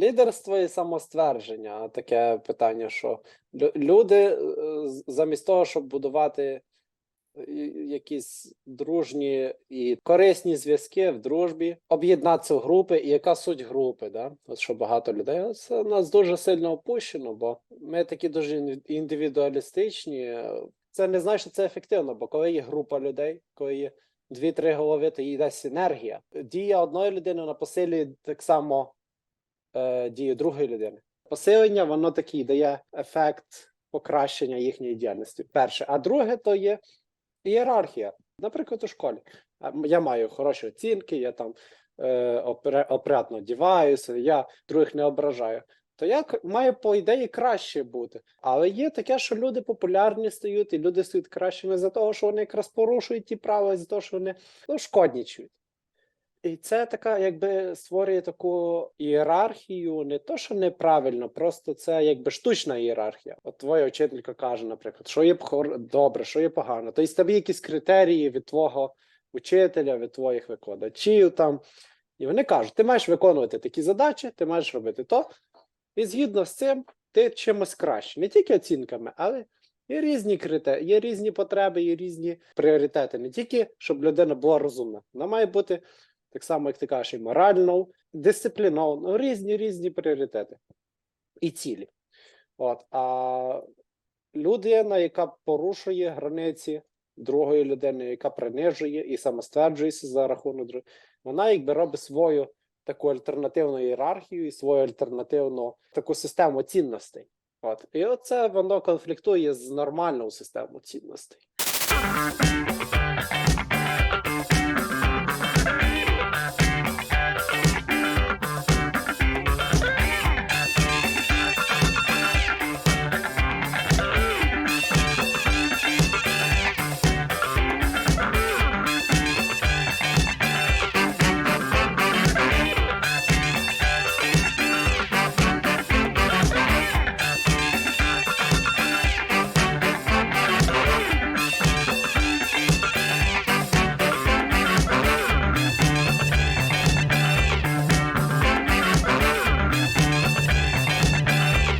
Лідерство і самоствердження таке питання, що люди е, замість того, щоб будувати е, якісь дружні і корисні зв'язки в дружбі, об'єднатися в групи, і яка суть групи, да? От що багато людей. Це нас дуже сильно опущено, бо ми такі дуже індивідуалістичні. Це не значить, що це ефективно, бо коли є група людей, коли є дві-три голови, то йде синергія. Дія одної людини на посилює так само е, дію другої людини. Посилення воно такий дає ефект покращення їхньої діяльності. Перше, а друге то є ієрархія. Наприклад, у школі. Я маю хороші оцінки, я там е, опрятно одіваюся, я других не ображаю. То як має по ідеї краще бути. Але є таке, що люди популярні стають, і люди стають кращими за того, що вони якраз порушують ті правила, за того, що вони ну, шкоднічують. І це така, якби створює таку ієрархію, не то, що неправильно, просто це якби штучна ієрархія. От твоя вчителька каже, наприклад, що є добре, що є погано. Тобто тобі якісь критерії від твого учителя, від твоїх викладачів там. І вони кажуть, ти маєш виконувати такі задачі, ти маєш робити то. І згідно з цим, ти чимось краще. Не тільки оцінками, але є різні критерії, є різні потреби, є різні пріоритети. Не тільки щоб людина була розумна, вона має бути так само, як ти кажеш, і морально, дисципліновано, різні різні пріоритети і цілі. От, а людина, яка порушує границі другої людини, яка принижує і самостверджується за рахунок другої, вона якби робить свою таку альтернативну ієрархію і свою альтернативну таку систему цінностей. От. І оце воно конфліктує з нормальною системою цінностей.